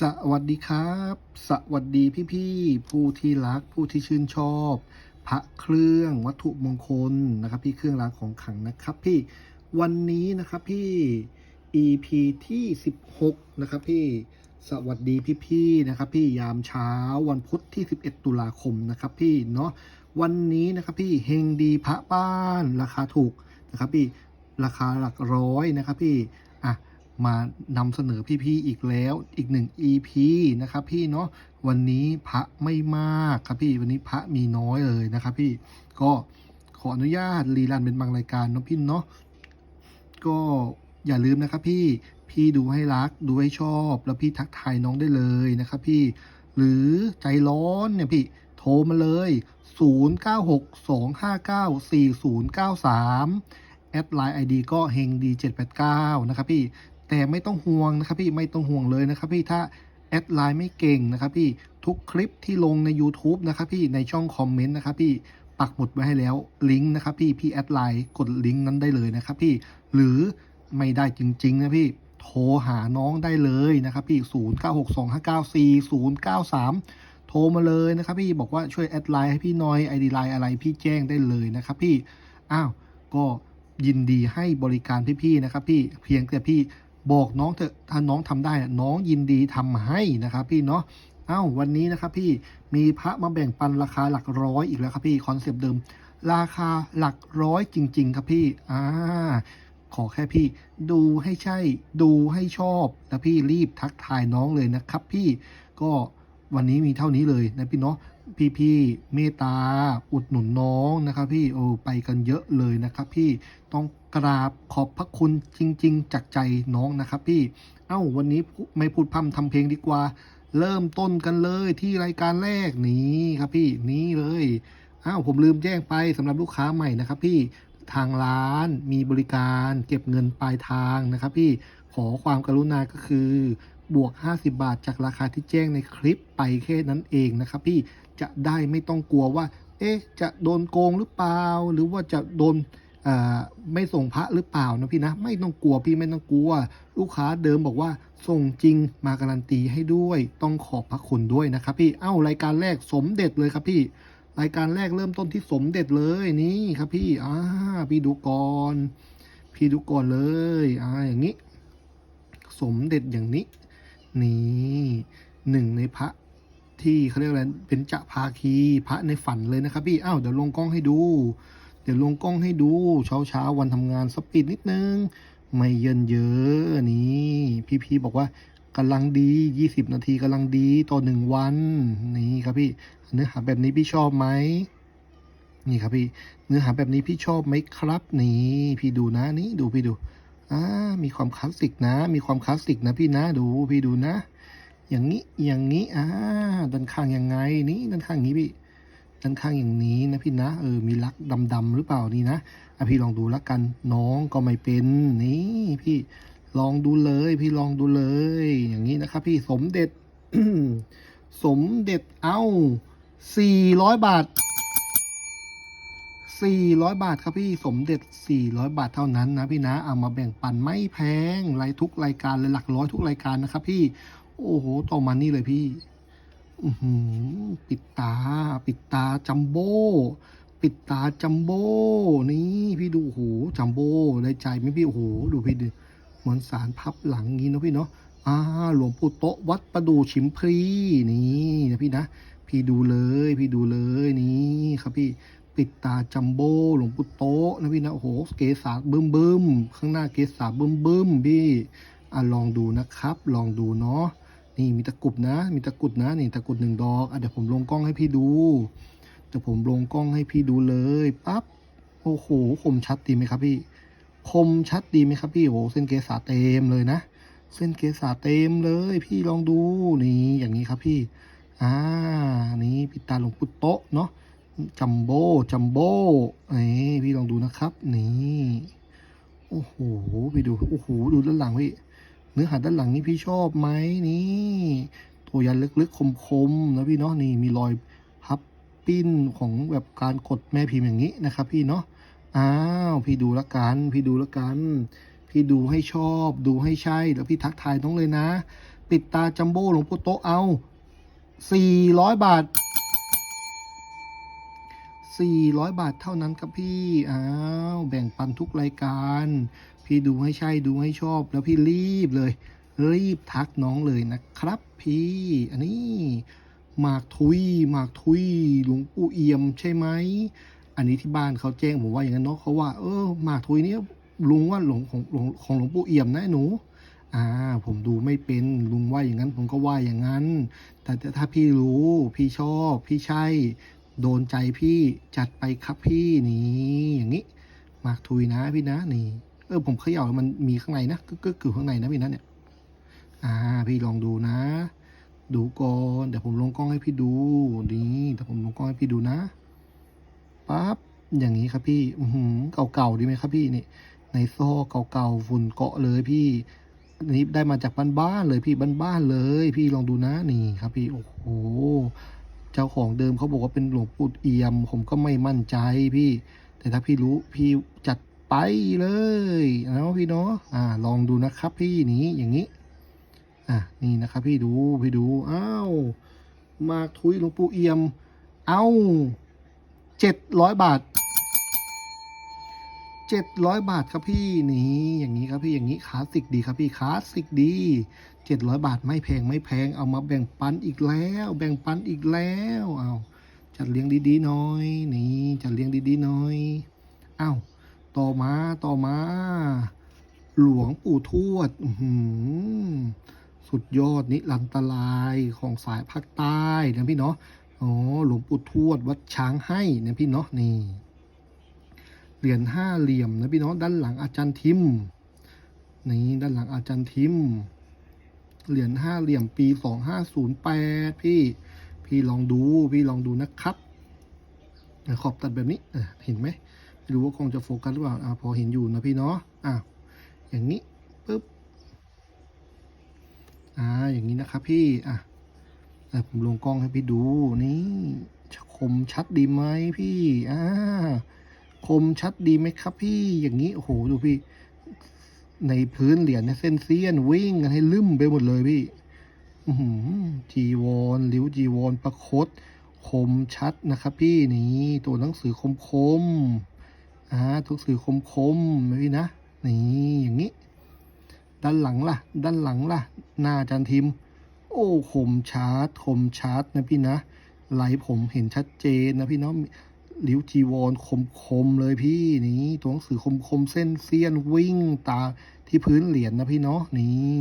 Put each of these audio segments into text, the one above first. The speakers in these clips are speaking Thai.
สวัสดีครับ สวัสดีพี่ๆผู้ที่รักผู้ที่ชื่นชอบ พระเครื่องวัตถุมงคลนะครับ พี่เครื่องรางของขลังนะครับ พี่วันนี้นะครับพี่ EP ที่ 16 นะครับ พี่สวัสดีพี่ๆนะครับ พี่ยามเช้าวันพุธที่ 11 ตุลาคมนะครับ พี่เนาะวันนี้นะครับ พี่เฮงดีพระบ้านราคาถูกนะครับ พี่ราคาหลักร้อยนะครับ พี่ มานำเสนอพี่ๆอีกแล้วอีกหนึ่ง EP นะครับพี่เนาะวันนี้พระไม่มากครับพี่วันนี้พระมีน้อยเลยนะครับพี่ก็ขออนุญาตรีรันเป็นบางรายการเนาะพี่เนาะก็อย่าลืมนะครับพี่พี่ดูให้รักดูให้ชอบ แล้วพี่ทักทายน้องได้เลยนะครับพี่หรือใจร้อนเนี่ยพี่โทรมาเลย 0962594093แอดไลน์ ID ก็เฮงดี789 นะครับพี่ แต่ไม่ต้องห่วงนะครับพี่ไม่ต้องห่วงเลยนะครับพี่ถ้าแอดไลน์ไม่เก่งนะครับพี่ทุกคลิปที่ลงใน YouTube นะครับพี่ในช่องคอมเมนต์นะครับพี่ปักหมุดไว้ให้แล้วลิงก์นะครับพี่พี่แอดไลน์กดลิงก์นั้นได้เลยนะครับพี่หรือไม่ได้จริง ๆ นะพี่โทรหาน้องได้เลยนะครับพี่ 0962594093 โทรมาเลยนะครับพี่บอกว่าช่วยแอดไลน์ให้พี่น้อย ID ไลน์อะไรพี่แจ้งได้เลยนะครับพี่ อ้าว ก็ยินดีให้บริการพี่ๆนะครับพี่ เพียงแต่พี่ บอกน้องเถอะถ้าน้องทำได้น้องยินดีทำให้นะครับพี่เนาะเอ้าวันนี้นะครับพี่มีพระมาแบ่งปันราคาหลักร้อยอีกแล้วครับพี่คอนเซปต์เดิม ราคาหลักร้อยจริง ๆ ครับพี่อ่าขอแค่พี่ดูให้ใช่ดูให้ชอบแล้วพี่รีบทักทายน้องเลยนะครับ พี่ก็วันนี้มีเท่านี้เลยนะพี่เนาะ พี่ๆเมตตา อุดหนุนน้องนะครับ พี่โอ้ไปกันเยอะเลยนะครับ พี่ต้องกราบขอบพระคุณจริง ๆ จากใจน้องนะครับ พี่ เอ้าวันนี้ไม่พูดพร่ำทำเพลงดีกว่า เริ่มต้นกันเลยที่รายการแรกนี้ครับพี่นี่เลยอ้าวผมลืมแจ้งไปสำหรับลูกค้าใหม่นะครับ พี่ทางร้านมีบริการเก็บเงินปลายทางนะครับ พี่ขอความกรุณาก็คือบวก 50 บาทจากราคาที่แจ้งในคลิปไปแค่นั้นเองนะครับ พี่ จะได้ไม่ต้องกลัวว่า เอ๊ะ จะโดนโกงหรือเปล่า หรือว่าจะโดนไม่ส่งพระหรือเปล่านะพี่นะ ไม่ต้องกลัวพี่ไม่ต้องกลัว ลูกค้าเดิมบอกว่าส่งจริงมาการันตีให้ด้วย ต้องขอบพระคุณด้วยนะครับพี่ เอ้ารายการแรกสมเด็จเลยครับพี่ รายการแรกเริ่มต้นที่สมเด็จเลยนี่ครับพี่อ่าพี่ดูก่อนพี่ดูก่อนเลยอ่าอย่างนี้ สมเด็จอย่างนี้ นี่หนึ่งในพระ ที่เขาเรียกอะไรเป็นจะภาคีพระในฝันเลยนะครับพี่อ้าวเดี๋ยวลงกล้องให้ดู เดี๋ยวลงกล้องให้ดูเช้าเช้าวันทำงานสปีดนิดนึง ไม่เยินเยอะนี่พี่พีบอกว่ากำลังดี 20 นาทีกำลังดีต่อหนึ่งวัน นี่ครับพี่ เนื้อหาแบบนี้พี่ชอบไหมนี่ครับพี่ เนื้อหาแบบนี้พี่ชอบไหมครับ นี่พี่ดูนะนี่ดูพี่ดูอ่ามีความคลาสสิกนะ มีความคลาสสิกนะพี่นะดูพี่ดูนะ อย่างนี้อย่างนี้อ่าด้านข้างยังไงนี่ด้านข้างอย่างนี้พี่ด้านข้างอย่างนี้นะพี่นะเออมีลักดำๆหรือเปล่านี่นะอะพี่ลองดูแล้วกันน้องก็ไม่เป็นนี่พี่ลองดูเลย พี่ลองดูเลย อย่างนี้นะครับ พี่สมเด็จสมเด็จเอ้าสี่ร้อยบาทสี่ร้อยบาทครับพี่สมเด็จสี่ร้อยบาทเท่านั้นนะพี่นะเอามาแบ่งปันไม่แพงรายทุกรายการเลยหลักร้อยทุกรายการนะครับพี่ โอ้โหต่อมานี่เลยพี่อือหือปิดตา ปิดตาจัมโบ้ปิดตาจัมโบ้นี่พี่ดูโอ้โหจัมโบ้ได้ใจไหมพี่โอ้โหดูพี่ดูเหมือนสารพับหลังงี้เนะพี่เนาะอ่าหลวงปู่โตะวัดประดู่ฉิมพรีนี่นะพี่นะพี่ดูเลยพี่ดูเลยนี่ครับพี่ปิดตาจัมโบ้หลวงปู่โตะนะพี่นะโอ้โหเกศาบึ้มบึ้มข้างหน้าเกศาบึ้มบึ้มพี่อะลองดูนะครับ ลองดูเนาะ นี่มีตะกรุดนะ มีตะกรุดนะนี่ตะกรุดหนึ่งดอกอะเดี๋ยวผมลงกล้องให้พี่ดูเดี๋ยวผมลงกล้องให้พี่ดูเลยปั๊บโอ้โหคมชัดดีไหมครับพี่ คมชัดดีไหมครับพี่โอ้เส้นเกษาเต็มเลยนะ เส้นเกษาเต็มเลย พี่ลองดูนี่อย่างนี้ครับพี่อ่านี่ปิดตาหลวงปู่โตะเนาะจัมโบ้จัมโบ้นี่พี่ลองดูนะครับ นี่ โอ้โหพี่ดู โอ้โห ดูด้านหลังพี่ เนื้อหาด้านหลังนี่พี่ชอบไหมนี่ตัวยันลึกๆคมๆนะพี่เนาะนี่มีรอยพับปิ้นของแบบการกดแม่พิมพ์อย่างนี้นะครับ พี่เนาะอ้าวพี่ดูละกัน พี่ดูละกัน พี่ดูให้ชอบ ดูให้ใช่แล้วพี่ทักทายน้องเลยนะ ปิดตาจัมโบ้หลวงปู่โตเอาสี่ร้อยบาทสี่ร้อยบาทเท่านั้นครับพี่ อ้าว แบ่งปันทุกรายการ พี่ดูให้ใช่ดูให้ชอบ แล้วพี่รีบเลย รีบทักน้องเลยนะครับ พี่อันนี้หมากทุยหมากทุยหลวงปู่เอี่ยมใช่ไหมอันนี้ที่บ้านเขาแจ้งผมว่าอย่างนั้นเนาะเขาว่าเออหมากทุยเนี้ยลุงว่าหลวงของหลวงของหลวงปู่เอี่ยมนะหนูอ่าผมดูไม่เป็นลุงว่าอย่างนั้น ผมก็ว่าอย่างนั้น แต่ถ้าพี่รู้พี่ชอบพี่ใช่ โดนใจพี่จัดไปครับพี่นี่อย่างนี้หมากทุยนะพี่นะนี่ ออผมเขย่ามันมีข้างในนะกึกกึกอยู่ข้างในนะพี่นะเนี่ยอ่าพี่ลองดูนะ ดูก่อนเดี๋ยวผมลงกล้องให้พี่ดูนี่เดี๋ยวผมลงกล้องให้พี่ดูนะปั๊บอย่างนี้ครับพี่อือหือเก่าๆดีไหมครับพี่นี่ในโซอกเก่าๆฝุ่นเกาะเลยพี่นนี้ได้มาจากบ้านๆเลยพี่บ้านๆเลย พี่ลองดูนะนี่ครับพี่โอ้โหเจ้าของเดิมเขาบอกว่าเป็นหลวงปู่เอี่ยม ผมก็ไม่มั่นใจพี่ แต่ถ้าพี่รู้พี่จัด ไปเลยนะพี่เนาะอ่า ลองดูนะครับพี่นี้อย่างนี้ อะนี่นะครับพี่ดูพี่ดูอ้าวมาทุยหลวงปู่เอี่ยม เอาเจ็ดร้อยบาทเจ็ดร้อยบาทครับพี่นี่อย่างนี้ครับพี่อย่างนี้คลาสสิกดีครับพี่คลาสสิกดีเจ็ดร้อยบาทไม่แพงไม่แพงเอามาแบ่งปันอีกแล้ว แบ่งปันอีกแล้วเอาจัดเลี้ยงดีๆหน่อย นี่จัดเลี้ยงดีๆหน่อยอ้าว ต่อมาต่อมา หลวงปู่ทวดสุดยอดนิรันตรายของสายภาคใต้นะพี่เนาะอ๋อหลวงปู่ทวดวัดช้างให้นะพี่เนาะนี่เหรียญห้าเหลี่ยมนะพี่เนาะด้านหลังอาจารย์ทิมนี่ด้านหลังอาจารย์ทิมเหรียญห้าเหลี่ยมปีสองห้าศูนย์แปดพี่ พี่ลองดูพี่ลองดูนะครับ ขอบตัดแบบนี้เห็นไหม ไม่รู้ว่าคงจะโฟกัสหรือเปล่าอ่าพอเห็นอยู่นะพี่เนาะอะอย่างนี้ปึ๊บอ่าอย่างนี้นะครับพี่อะผมลงกล้องให้พี่ดูนี่คมชัดดีไหมพี่อ่าคมชัดดีไหมครับพี่อย่างนี้โอ้โหดูพี่ ในพื้นเหรียญเนี่ยเส้นเสี้ยนวิ่งกันให้ลืมไปหมดเลยพี่อือหือจีวรริ้วจีวรประคตคมชัดนะครับพี่นี่ตัวหนังสือคมคม อ่าตัวหนังสือคมคมๆนะพี่นะนี่อย่างนี้ ด้านหลังล่ะ ด้านหลังล่ะ หน้าจารย์ทิม โอ้คมชาร์จคมชาร์จนะพี่นะไหลผมเห็นชัดเจนนะพี่เนาะลิ้วจีวรคมคมเลยพี่นี่ตัวหนังสือคมคมเส้นเสี้ยนวิ่งตาที่พื้นเหรียญนะพี่เนาะนี่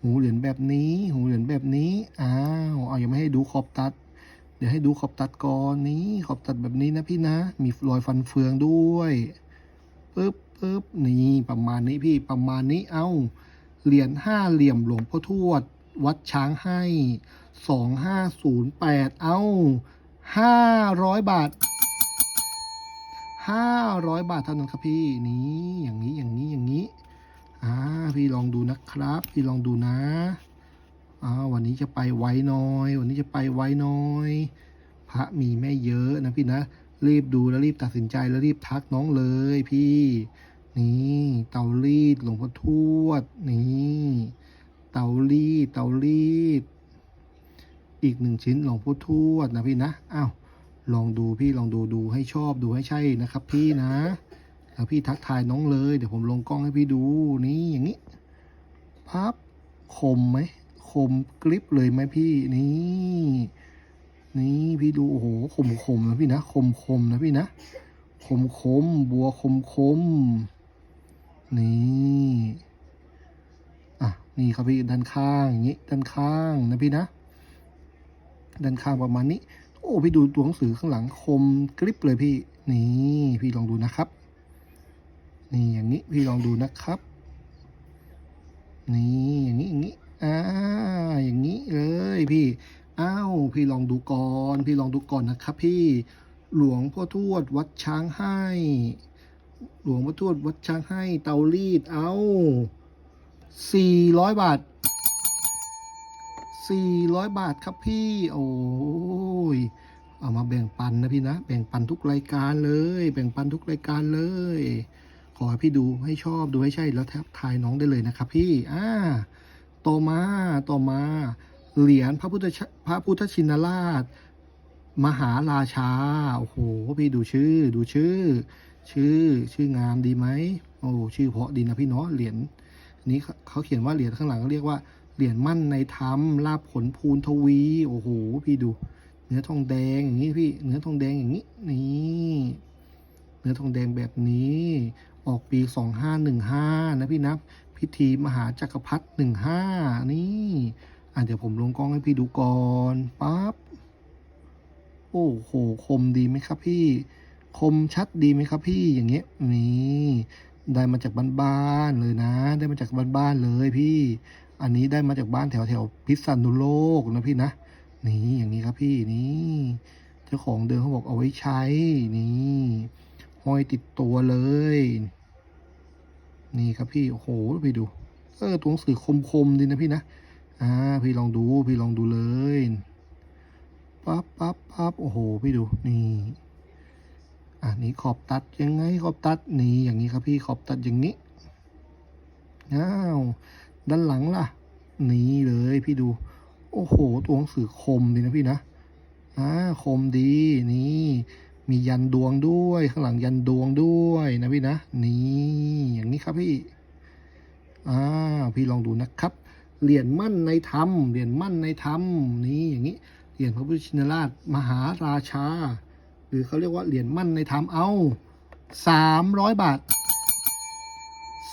หูเหรียญแบบนี้ หูเหรียญแบบนี้อ้าวเอายังไม่ให้ดูขอบตัด เดี๋ยวให้ดูขอบตัดก่อนนี่ขอบตัดแบบนี้นะพี่นะ มีรอยฟันเฟืองด้วยปึ๊บปึ๊บนี่ประมาณนี้พี่ประมาณนี้เอ้าเหรียญห้าเหลี่ยมหลวงพ่อทวด วัดช้างให้สองห้าศูนย์แปดเอ้าห้าร้อยบาทห้าร้อยบาทเท่านั้นครับพี่นี่อย่างนี้อย่างนี้อย่างนี้อ่าพี่ลองดูนะครับ พี่ลองดูนะ อ่าวันนี้จะไปไวหน้อย วันนี้จะไปไวหน้อย พระมีไม่เยอะนะพี่นะ รีบดูแล้วรีบตัดสินใจแล้วรีบทักน้องเลยพี่ นี่เตารีดหลวงพ่อทวด นี่เตารีดเตารีด อีกหนึ่งชิ้นหลวงพ่อทวดนะพี่นะอ้าวลองดูพี่ลองดูดูให้ชอบดูให้ใช่นะครับ พี่นะแล้วพี่ทักทายน้องเลย เดี๋ยวผมลงกล้องให้พี่ดูนี่อย่างนี้พับคมไหม คมกริบเลยไหมพี่นี่ นี่พี่ดูโอ้โหคมคมนะพี่นะคมคมนะพี่นะคมคมบัวคมคมนี่อะนี่ครับพี่ด้านข้างอย่างนี้ด้านข้างนะพี่นะด้านข้างประมาณนี้ โอ้พี่ดูตัวหนังสือข้างหลังคมกริบเลยพี่ นี่พี่ลองดูนะครับ นี่อย่างนี้พี่ลองดูนะครับ นี่อย่างนี้อย่างนี้ อ่าอย่างนี้เลยพี่อ้าวพี่ลองดูก่อนพี่ลองดูก่อนนะครับ พี่หลวงพ่อทวดวัดช้างให้ หลวงพ่อทวดวัดช้างให้ เตารีดเอาสี่ร้อยบาทสี่ร้อยบาทครับพี่ โอ้ยเอามาแบ่งปันนะพี่นะ แบ่งปันทุกรายการเลย แบ่งปันทุกรายการเลย ขอให้พี่ดูให้ชอบดูให้ใช่แล้วแทบทายน้องได้เลยนะครับพี่ อ่า ต่อมาต่อมา เหรียญพระพุทธชพระพุทธชินราช มหาราชา โอ้โห พี่ดูชื่อ ดูชื่อ ชื่อ ชื่องามดีไหม โอ้ ชื่อเพาะดีนะพี่เนาะ เหรียญนี้เขาเขียนว่าเหรียญข้างหลังเขาเรียกว่า เหรียญมั่นในธรรมลาภผลภูนทวี โอ้โห พี่ดู เนื้อทองแดงอย่างนี้พี่ เนื้อทองแดงอย่างนี้ นี่ เนื้อทองแดงแบบนี้ ออกปีสองห้าหนึ่งห้านะพี่นะ พิธีมหาจักรพรรดิหนึ่งห้านี่ อะเดี๋ยวผมลงกล้องให้พี่ดูก่อนปั๊บโอ้โหคมดีไหมครับพี่ คมชัดดีไหมครับพี่อย่างเงี้ยนี่ได้มาจากบ้านๆเลยนะ ได้มาจากบ้านๆเลยพี่ อันนี้ได้มาจากบ้านแถวแถวพิษณุโลกนะพี่นะนี่อย่างนี้ครับพี่นี่เจ้าของเดิมเขาบอกเอาไว้ใช้นี่ห้อยติดตัวเลย นี่ครับพี่โอ้โหพี่ดูเออตัวหนังสือคมๆดีนะพี่นะอ่าพี่ลองดูพี่ลองดูเลยปั๊บปั๊บปั๊บโอ้โหพี่ดูนี่อะนี่ขอบตัดยังไงขอบตัดนี่อย่างนี้ครับพี่ขอบตัดอย่างนี้อ้าวด้านหลังล่ะ นี่เลยพี่ดู โอ้โห ตัวหนังสือคมดีนะพี่นะอ่าคมดีนี่ มียันดวงด้วย ข้างหลังยันดวงด้วยนะพี่นะ นี่อย่างนี้ครับพี่อ่าพี่ลองดูนะครับเหรียญมั่นในธรรมเหรียญมั่นในธรรมนี่อย่างนี้เหรียญพระพุทธชินราช มหาราชา หรือเขาเรียกว่าเหรียญมั่นในธรรมเอาสามร้อยบาท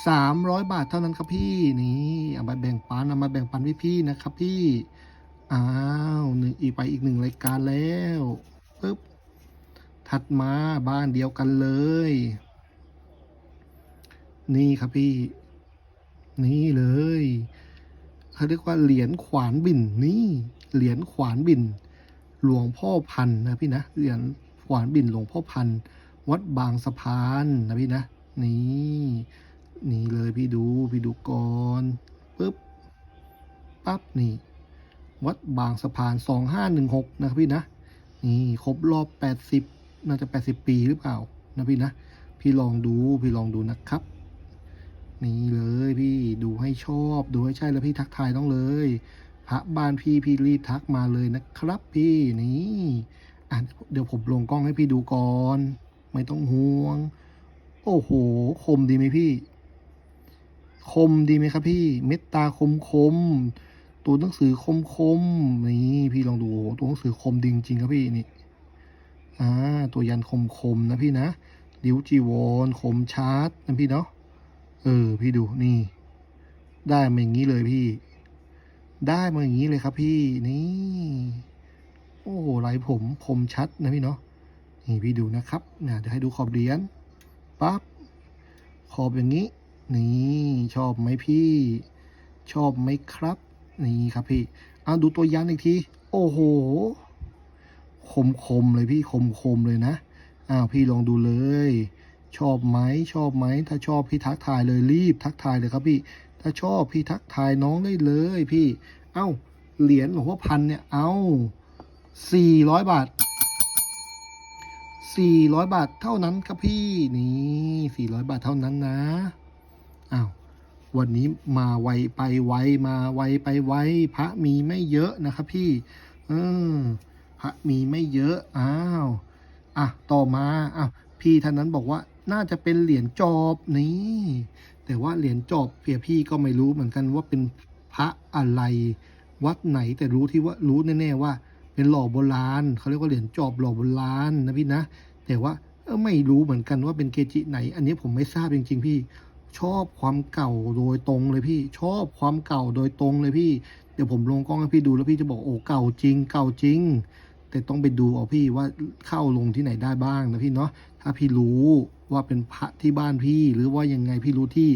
สามร้อยบาทเท่านั้นครับพี่นี่เอามาแบ่งปันเอามาแบ่งปันพี่ๆนะครับพี่อ้าวหนึ่งอีกไปอีกหนึ่งรายการแล้วปึ๊บ ถัดมาบ้านเดียวกันเลย นี่ครับพี่ นี่เลยเขาเรียกว่าเหรียญขวานบินนี่เหรียญขวานบิน หลวงพ่อพันนะพี่นะเหรียญขวานบินหลวงพ่อพันวัดบางสะพานนะพี่นะนี่นี่เลยพี่ดูพี่ดูก่อนปึ๊บปั๊บนี่ วัดบางสะพานสองห้าหนึ่งหกนะครับพี่นะ นี่ ครบรอบแปดสิบ น่าจะแปดสิบปีหรือเปล่านะพี่นะ พี่ลองดูพี่ลองดูนะครับ นี่เลยพี่ดูให้ชอบดูให้ใช่แล้วพี่ทักทายต้องเลยพระบ้านพี่พี่รีบทักมาเลยนะครับ พี่นี่อะเดี๋ยวผมลงกล้องให้พี่ดูก่อน ไม่ต้องห่วง โอ้โห คมดีไหมพี่ คมดีไหมครับ พี่เม็ดตาคมคมตัวหนังสือคมคมนี่พี่ลองดูโอ้โหตัวหนังสือคมดีจริงๆครับพี่นี่ อ่าตัวยันคมคมๆนะพี่นะริ้วจีวรคมชาร์จนะพี่เนาะเออพี่ดูนี่ ได้มาอย่างนี้เลยพี่ ได้มาอย่างนี้เลยครับพี่นี่โอ้โหลผมคมชัดนะพี่เนาะนี่พี่ดูนะครับนะเดี๋ยวให้ดูขอบเหรียญปั๊บขอบอย่างนี้ นี่ชอบไหมพี่ ชอบไหมครับ นี่ครับพี่เอาดูตัวยันอีกที โอ้โห คมคมๆเลยพี่คมคมๆเลยนะอ้าวพี่ลองดูเลย ชอบไหมชอบไหมถ้าชอบพี่ทักทายเลยรีบทักทายเลยครับพี่ ถ้าชอบพี่ทักทายน้องได้เลยพี่ เอ้าเหรียญหลวงพ่อพันเนี่ยเอาสี่ร้อยบาทสี่ร้อยบาทเท่านั้นครับพี่นี่สี่ร้อยบาทเท่านั้นนะอ้าววันนี้มาไวไปไวมาไวไปไวพระมีไม่เยอะนะครับพี่ เออ พระมีไม่เยอะอ้าวอะต่อมาอะพี่ท่านนั้นบอกว่าน่าจะเป็นเหรียญจอบนี่ แต่ว่าเหรียญจอบเพียพี่ก็ไม่รู้เหมือนกันว่าเป็นพระอะไรวัดไหนแต่รู้ที่ว่ารู้แน่ๆว่า เป็นหล่อโบราณเขาเรียกว่าเหรียญจอบหล่อโบราณนะพี่นะ แต่ว่าเออไม่รู้เหมือนกันว่าเป็นเกจิไหน อันนี้ผมไม่ทราบจริงๆพี่ ชอบความเก่าโดยตรงเลยพี่ ชอบความเก่าโดยตรงเลยพี่ เดี๋ยวผมลงกล้องให้พี่ดูแล้วพี่จะบอกโอ้เก่าจริง เก่าจริง แต่ต้องไปดูเอาพี่ว่าเข้าลงที่ไหนได้บ้างนะพี่เนาะถ้าพี่รู้ว่าเป็นพระที่บ้านพี่หรือว่ายังไงพี่รู้ที่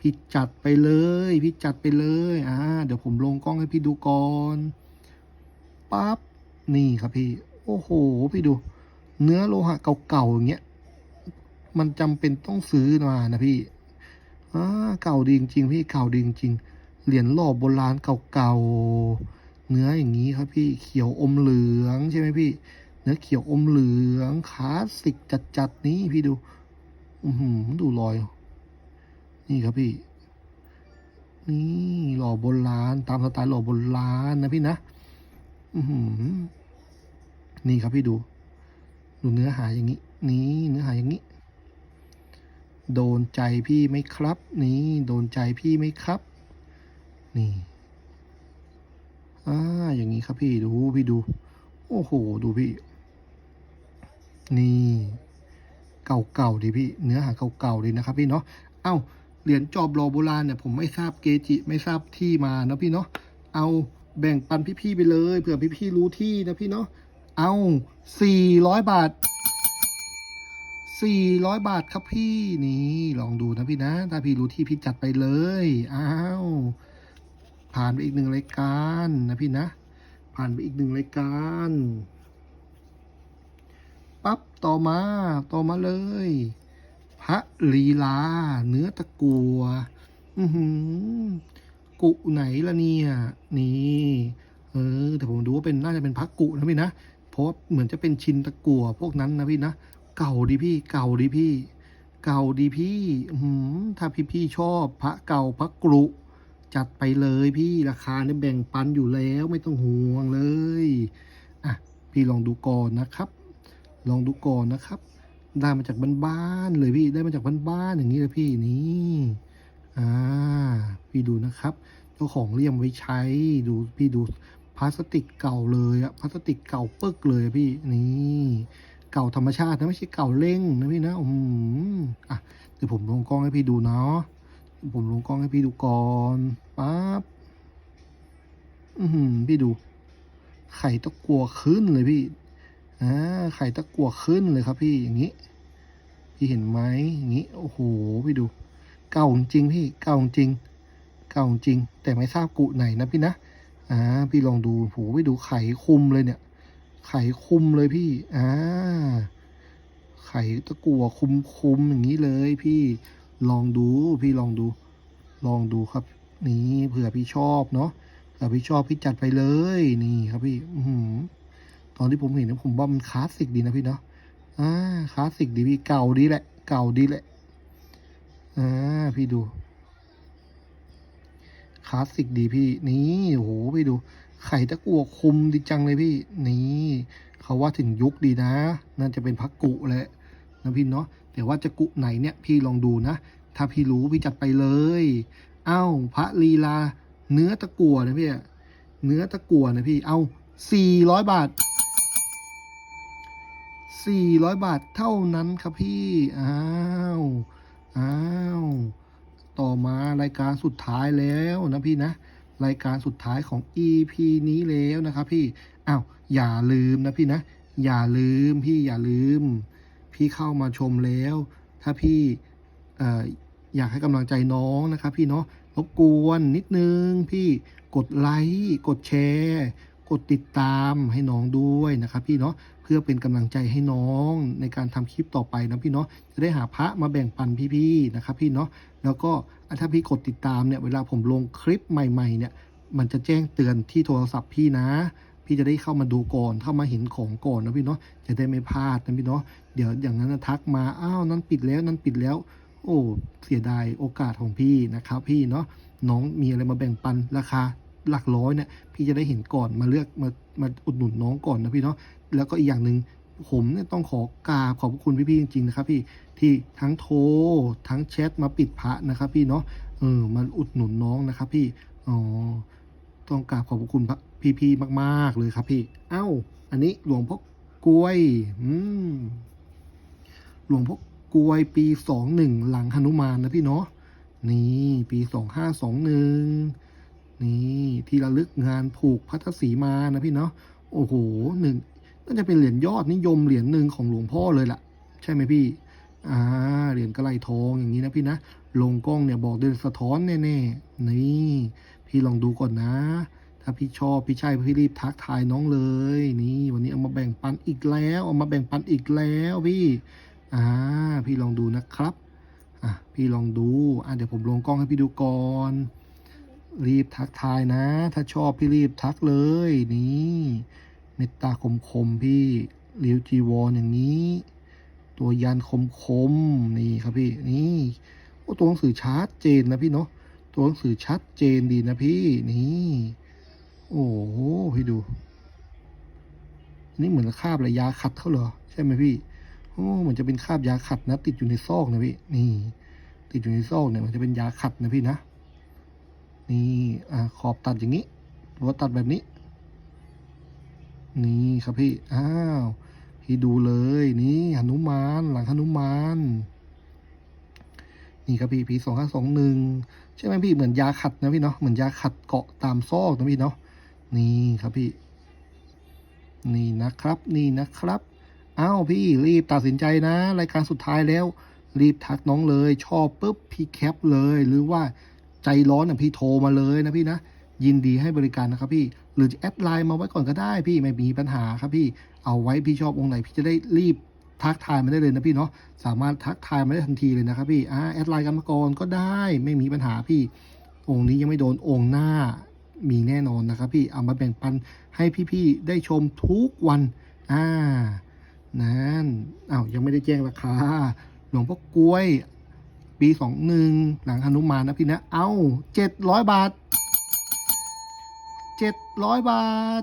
พี่จัดไปเลย พี่จัดไปเลยอ่าเดี๋ยวผมลงกล้องให้พี่ดูก่อนปั๊บนี่ครับพี่ โอ้โห พี่ดู เนื้อโลหะเก่าๆอย่างเงี้ยมันจำเป็นต้องซื้อมานะพี่อ่าเก่าดีจริงๆพี่เก่าดีจริงๆเหรียญหล่อโบราณเก่าๆ เนื้ออย่างนี้ครับพี่เขียวอมเหลืองใช่ไหมพี่ เนื้อเขียวอมเหลืองคลาสสิกจัดๆนี้พี่ดูอือหือดูรอย นี่ครับพี่ นี่หล่อโบราณตามสไตล์หล่อโบราณนะพี่นะอือหือนี่ครับพี่ดู ดูเนื้อหาอย่างนี้ นี่เนื้อหาอย่างนี้ โดนใจพี่ไหมครับ นี่โดนใจพี่ไหมครับ นี่ อ่าอย่างนี้ครับพี่ดูพี่ดู โอ้โห ดูพี่ นี่ เก่าๆดิพี่ เนื้อหาเก่าๆเลยนะครับพี่เนาะเอ้าเหรียญจอบรอโบราณเนี่ยผมไม่ทราบเกจิไม่ทราบที่มานะพี่เนาะเอาแบ่งปันพี่ๆไปเลยเผื่อพี่ๆรู้ที่นะพี่เนาะเอาสี่ร้อยบาทสี่ร้อยบาทครับพี่นี่ลองดูนะพี่นะ ถ้าพี่รู้ที่พี่จัดไปเลยอ้าว ผ่านไปอีกหนึ่งรายการนะพี่นะ ผ่านไปอีกหนึ่งรายการปั๊บต่อมาต่อมาเลย พระลีลา เนื้อตะกัวอือหือกุไหนละเนี่ยนี่เออแต่ผมดูว่าเป็นน่าจะเป็นพระกุนะพี่นะเพราะเหมือนจะเป็นชินตะกัวพวกนั้นนะพี่นะเก่าดีพี่ เก่าดีพี่ เก่าดีพี่อือหือถ้าพี่พี่ๆชอบพระเก่าพระกรุ จัดไปเลยพี่ราคาเนี่ยแบ่งปันอยู่แล้วไม่ต้องห่วงเลย อะ พี่ลองดูก่อนนะครับ ลองดูก่อนนะครับ ได้มาจากบ้านๆเลยพี่ได้มาจากบ้านๆอย่างนี้เลยพี่นี่อ่าพี่ดูนะครับ เจ้าของเลี่ยมไว้ใช้ดูพี่ดูพลาสติกเก่าเลยอะพลาสติกเก่าปึกเลยพี่นี่เก่าธรรมชาตินะไม่ใช่เก่าเร่งนะพี่นะอืมอะเดี๋ยวผมลงกล้องให้พี่ดูเนาะผมลงกล้องให้พี่ดูก่อน ปั๊บอือหือพี่ดู ไข่ตะกัวขึ้นเลยพี่อ่าไข่ตะกัวขึ้นเลยครับพี่อย่างนี้ พี่เห็นไหมอย่างนี้ โอ้โห พี่ดู เก่าจริงพี่ เก่าจริง เก่าจริง แต่ไม่ทราบกุไหนนะพี่นะ อ่า พี่ลองดูโหพี่ดูไข่คุมเลยเนี่ย ไข่คุมเลยพี่ อ่า ไข่ตะกัวคุมคุมๆอย่างนี้เลย พี่ ลองดู พี่ลองดู ลองดูครับ นี่เผื่อพี่ชอบเนาะเผื่อพี่ชอบพี่จัดไปเลยนี่ครับพี่อืตอนที่ผมเห็นเนยผมว่ามันคลาสสิกดีนะพี่เนาะอ่าคลาสสิกดีพี่เก่าดีแหละ เก่าดีแหละอ่าพี่ดูคลาสสิกดีพี่ นี่โอ้โหพี่ดูไข่ตะกั่วคุมดีจังเลยพี่ นี่เขาว่าถึงยุคดีนะน่าจะเป็นพักกุแหละนะพี่เนาะแต่ว่าจะกุไหนเนี่ยพี่ลองดูนะ ถ้าพี่รู้พี่จัดไปเลย เอ้าพระลีลา เนื้อตะกั่วนะพี่เนื้อตะกั่วนะพี่ เอาสี่ร้อยบาทสี่ร้อยบาทเท่านั้นครับพี่อ้าวอ้าวต่อมารายการสุดท้ายแล้วนะพี่นะ รายการสุดท้ายของ EP นี้แล้วนะครับพี่อ้าวอย่าลืมนะพี่นะ อย่าลืมพี่อย่าลืม พี่เข้ามาชมแล้ว ถ้าพี่เอ่อ อยากให้กำลังใจน้องนะครับพี่เนาะรบกวนนิดนึงพี่กดไลค์กดแชร์กดติดตามให้น้องด้วยนะครับพี่เนาะเพื่อเป็นกำลังใจให้น้องในการทำคลิปต่อไปนะพี่เนาะจะได้หาพระมาแบ่งปันพี่ๆนะครับพี่เนาะแล้วก็ถ้าพี่กดติดตามเนี่ยเวลาผมลงคลิปใหม่ๆเนี่ยมันจะแจ้งเตือนที่โทรศัพท์พี่นะ พี่จะได้เข้ามาดูก่อนเข้ามาเห็นของก่อนนะพี่เนาะจะได้ไม่พลาดนะพี่เนาะเดี๋ยวอย่างนั้นทักมาอ้าวนั้นปิดแล้วนั้นปิดแล้ว โอ้เสียดายโอกาสของพี่นะครับ พี่เนาะน้องมีอะไรมาแบ่งปันราคาหลักร้อยเนี่ยพี่จะได้เห็นก่อนมาเลือกมามาอุดหนุนน้องก่อนนะพี่เนาะแล้วก็อีกอย่างหนึ่งผมเนี่ยต้องขอกราบขอบคุณพี่ๆจริงๆนะครับ พี่ที่ทั้งโทรทั้งแชทมาปิดพระนะครับ พี่เนาะเออมาอุดหนุนน้องนะครับ พี่อ๋อต้องกราบขอบคุณพี่ๆมาก ๆเลยครับ พี่ เอ้า อันนี้หลวงพ่อกล้วย อืมหลวงพ่อ กวยปีสองหนึ่งหลังหนุมานนะพี่เนาะนี่ปีสองห้าสองหนึ่งนี่ที่ระลึกงานผูกพัทสีมานะพี่เนาะโอ้โหหนึ่งน่าจะเป็นเหรียญยอดนิยมเหรียญหนึ่งของหลวงพ่อเลยล่ะ ใช่ไหมพี่อ่าเหรียญกระไลทองอย่างนี้นะพี่นะลงกล้องเนี่ยบอกเดินสะท้อนแน่ๆนี่พี่ลองดูก่อนนะ ถ้าพี่ชอบพี่ใช่พี่รีบทักทายน้องเลย นี่ วันนี้เอามาแบ่งปันอีกแล้ว เอามาแบ่งปันอีกแล้วพี่ อ่าพี่ลองดูนะครับอะพี่ลองดูอะเดี๋ยวผมลงกล้องให้พี่ดูก่อน รีบทักทายนะ ถ้าชอบพี่รีบทักเลยนี่เมตตาคมคมพี่ริวจีวรอย่างนี้ ตัวยันคมคมนี่ครับพี่นี่โอ้ตัวหนังสือชัดเจนนะพี่เนาะตัวหนังสือชัดเจนดีนะพี่นี่โอ้โหพี่ดูนี่เหมือนคาบอะยาขัดเขาเหรอใช่ไหมพี่ โอ้เหมือนจะเป็นคราบยาขัดนะ ติดอยู่ในซอกนะพี่ นี่ ติดอยู่ในซอกเนี่ยมันจะเป็นยาขัดนะพี่นะ นี่อ่าขอบตัดอย่างนี้หรือว่าตัดแบบนี้ นี่ครับพี่ อ้าว พี่ดูเลย นี่หนุมานหลังหนุมาน นี่ครับพี่พีสองห้าสองหนึ่งใช่ไหมพี่เหมือนยาขัดนะพี่เนาะ เหมือนยาขัดเกาะตามซอกนะพี่เนาะ นี่ครับพี่ นี่นะครับ นี่นะครับ อ้าวพี่รีบตัดสินใจนะ รายการสุดท้ายแล้ว รีบทักน้องเลย ชอบปุ๊บพี่แคปเลย หรือว่าใจร้อนอะพี่โทรมาเลยนะพี่นะ ยินดีให้บริการนะครับพี่ หรือจะแอดไลน์มาไว้ก่อนก็ได้พี่ไม่มีปัญหาครับพี่ เอาไว้พี่ชอบองค์ไหนพี่จะได้รีบทักทายมาได้เลยนะพี่เนาะ สามารถทักทายมาได้ทันทีเลยนะครับพี่ อ่าแอดไลน์กันมาก่อนก็ได้ไม่มีปัญหาพี่ องค์นี้ยังไม่โดนองค์หน้ามีแน่นอนนะครับพี่ เอามาแบ่งปันให้พี่ๆได้ชมทุกวัน อ่า นั่นอ้าวยังไม่ได้แจ้งราคา หลวงพ่อกล้วย ปีสองหนึ่งหลังหนุมานนะพี่นะ เอาเจ็ดร้อยบาทเจ็ดร้อยบาท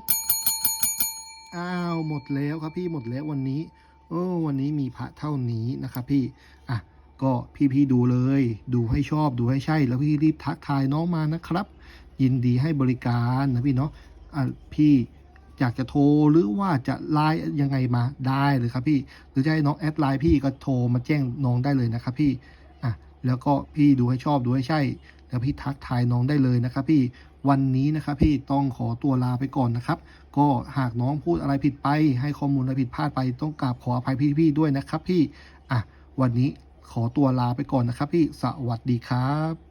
อ้าว หมดแล้วครับพี่หมดแล้ววันนี้โอ้วันนี้มีพระเท่านี้นะครับพี่ อะ ก็พี่ๆดูเลย ดูให้ชอบดูให้ใช่ แล้วพี่รีบทักทายน้องมานะครับ ยินดีให้บริการนะพี่เนาะ อะพี่ อยากจะโทรหรือว่าจะไลน์ยังไงมาได้เลยครับพี่ หรือจะให้น้องแอดไลน์พี่ก็โทรมาแจ้งน้องได้เลยนะครับพี่อะแล้วก็พี่ดูให้ชอบดูให้ใช่ แล้วพี่ทักทายน้องได้เลยนะครับพี่วันนี้นะครับพี่ต้องขอตัวลาไปก่อนนะครับ ก็หากน้องพูดอะไรผิดไป ให้ข้อมูลอะไรผิดพลาดไปต้องกราบขออภัยพี่ๆด้วยนะครับพี่อะวันนี้ขอตัวลาไปก่อนนะครับพี่สวัสดีครับ